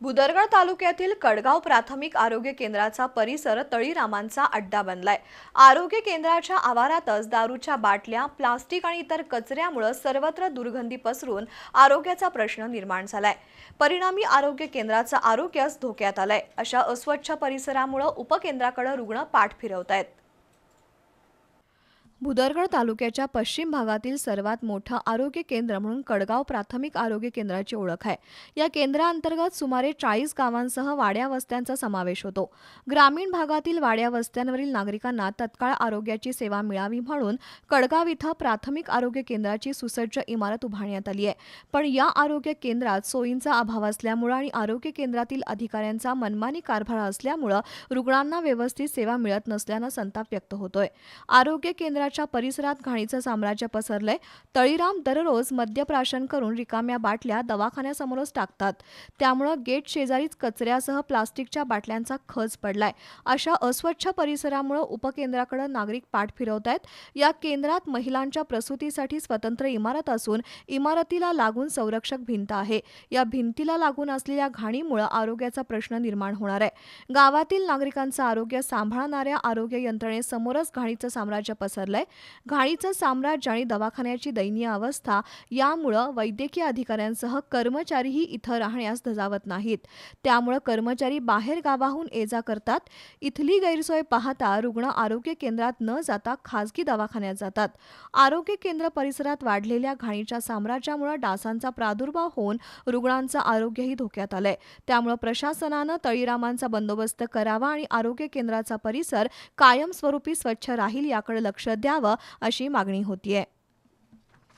भुदरगड तालुक्यातील कडगाव प्राथमिक आरोग्य केंद्राचा परिसर तळीरामांचा अड्डा बनलाय. आरोग्य केंद्राच्या आवारातच दारूच्या बाटल्या प्लास्टिक आणि इतर कचऱ्यामुळे सर्वत्र दुर्गंधी पसरून आरोग्याचा प्रश्न निर्माण झालाय. परिणामी आरोग्य केंद्राचं आरोग्यच धोक्यात आलंय. अशा अस्वच्छ परिसरामुळे उपकेंद्राकडे रुग्ण पाठ फिरवत आहेत भुदरगड तालुक्याच्या पश्चिम भागातील सर्वात मोठं आरोग्य केंद्र म्हणून कडगाव प्राथमिक आरोग्य केंद्राची ओळख आहे. या केंद्राअंतर्गत सुमारे चाळीस गावांसह वाड्या वस्त्यांचा समावेश होतो. ग्रामीण भागातील वाड्या वस्त्यांवरील नागरिकांना तत्काळ आरोग्याची सेवा मिळावी म्हणून कडगाव इथं प्राथमिक आरोग्य केंद्राची सुसज्ज इमारत उभारण्यात आली आहे. पण या आरोग्य केंद्रात सोयींचा अभाव असल्यामुळं आणि आरोग्य केंद्रातील अधिकाऱ्यांचा मनमानी कारभार असल्यामुळं रुग्णांना व्यवस्थित सेवा मिळत नसल्यानं संताप व्यक्त होतोय. आरोग्य केंद्राच्या परिसरात घाणीचं साम्राज्य पसरलंय. तळीराम दररोज मद्यप्राशन करून रिकाम्या बाटल्या दवाखान्यासमोरच टाकतात. त्यामुळं गेट शेजारीच कचऱ्यासह प्लास्टिकच्या बाटल्यांचा खच पडलाय. अशा अस्वच्छ परिसरामुळे उपकेंद्राकडे नागरिक पाठ फिरवत आहेत या केंद्रात महिलांच्या प्रसूतीसाठी स्वतंत्र इमारत असून इमारतीला लागून संरक्षक भिंत आहे. या भिंतीला लागून असलेल्या घाणीमुळे आरोग्याचा प्रश्न निर्माण होणार आहे. गावातील नागरिकांचं आरोग्य सांभाळणाऱ्या आरोग्य यंत्रणेसमोरच घाणीचं साम्राज्य पसरलंय. घाणीचं साम्राज्य आणि दवाखान्याची दयनीय अवस्था यामुळं वैद्यकीय अधिकाऱ्यांसह कर्मचारीही इथं राहण्यास धजावत नाहीत. त्यामुळं कर्मचारी बाहेर गावाहून ये जा करतात. इथली गैरसोय पाहता रुग्ण आरोग्य केंद्रात न जाता खासगी दवाखान्यात जातात. आरोग्य केंद्र परिसरात वाढलेल्या घाणीच्या साम्राज्यामुळे डासांचा प्रादुर्भाव होऊन रुग्णांचं आरोग्यही धोक्यात आलंय. त्यामुळे प्रशासनानं तळीरामांचा बंदोबस्त करावा आणि आरोग्य केंद्राचा परिसर कायमस्वरूपी स्वच्छ राहील याकडे लक्ष द्या. करावं अशी मागणी होतीये.